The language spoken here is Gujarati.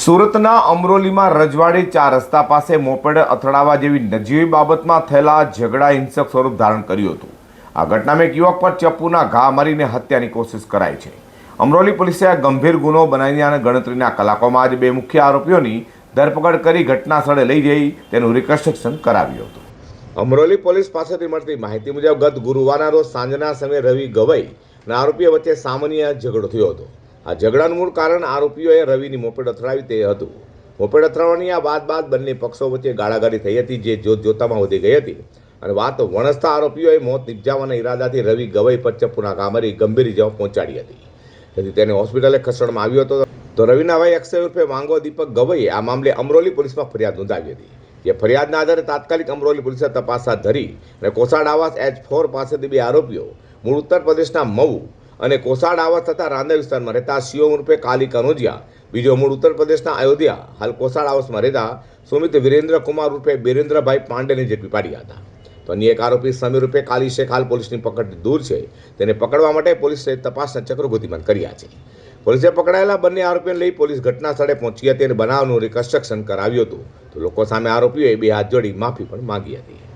સુરતના અમરોલીમાં રજવાડી ચાર રસ્તા પાસે મોપેડ અથડાવા જેવી નજીવી બાબતમાં થયેલા ઝઘડા હિંસક સ્વરૂપ ધારણ કર્યું હતું. આ ઘટનામાં એક યુવક પર ચપ્પુના ઘા મારીને હત્યાની કોશિશ કરાઈ છે. અમરોલી પોલીસે આ ગંભીર ગુનો બનાવીને અને ગણતરીના કલાકોમાં આજે બે મુખ્ય આરોપીઓની ધરપકડ કરી ઘટના સ્થળે લઈ જઈ તેનું રિકન્સ્ટ્રક્શન કરાવ્યું હતું. અમરોલી પોલીસ પાસેથી મળતી માહિતી મુજબ ગત ગુરુવારના રોજ સાંજના સમયે રવિ ગવઈ અને આરોપીઓ વચ્ચે સામાન્ય ઝઘડો થયો હતો. આ ઝઘડાનું મૂળ કારણ આરોપીઓએ રવિની મોપેડ અથડાવી તે હતું. મોપેડ અથડાવવાની આ વાત બાદ બંને પક્ષો વચ્ચે ગાળાગાળી થઈ હતી જે જોત જોતામાં વધી ગઈ હતી. અને વાત વણસતા આરોપીઓએ મોત નિપજાવવાના ઈરાદાથી રવિ ગવાઈ પર ચપ્પુના કામરી ગંભીર ઇજાઓ પહોંચાડી હતી. તેથી તેને હોસ્પિટલે ખસેડવામાં આવ્યો હતો. તો રવિના ભાઈ અક્ષય ઉર્ફે માંગો દીપક ગવઈએ આ મામલે અમરોલી પોલીસમાં ફરિયાદ નોંધાવી હતી. જે ફરિયાદના આધારે તાત્કાલિક અમરોલી પોલીસે તપાસ હાથ ધરી અને કોસાડ આવાસ એચ ફોર પાસેથી બે આરોપીઓ મૂળ ઉત્તર પ્રદેશના મઉ અને કોસાડ આવા તથા રાંદા વિસ્તારમાં રહેતા શિવમ રૂપે કાલી કનોજિયા, બીજો મૂળ ઉત્તર પ્રદેશના અયોધ્યા, હાલ કોસાડ આવાસમાં રહેતા સુમિત વિરેન્દ્ર કુમાર રૂપે બિરેન્દ્રભાઈ પાંડેને ઝડપી પાડ્યા હતા. તો અન્ય એક આરોપી સમીર રૂપે કાલી શેખ હાલ પોલીસની પકડ દૂર છે. તેને પકડવા માટે પોલીસે તપાસના ચક્રો ગતિમાન કર્યા છે. પોલીસે પકડાયેલા બંને આરોપીઓને લઈ પોલીસ ઘટના સ્થળે પહોંચી હતી અને બનાવનું રિકન્સ્ટ્રક્શન કરાવ્યું હતું. તો લોકો સામે આરોપીઓએ બે હાથ જોડી માફી પણ માંગી હતી.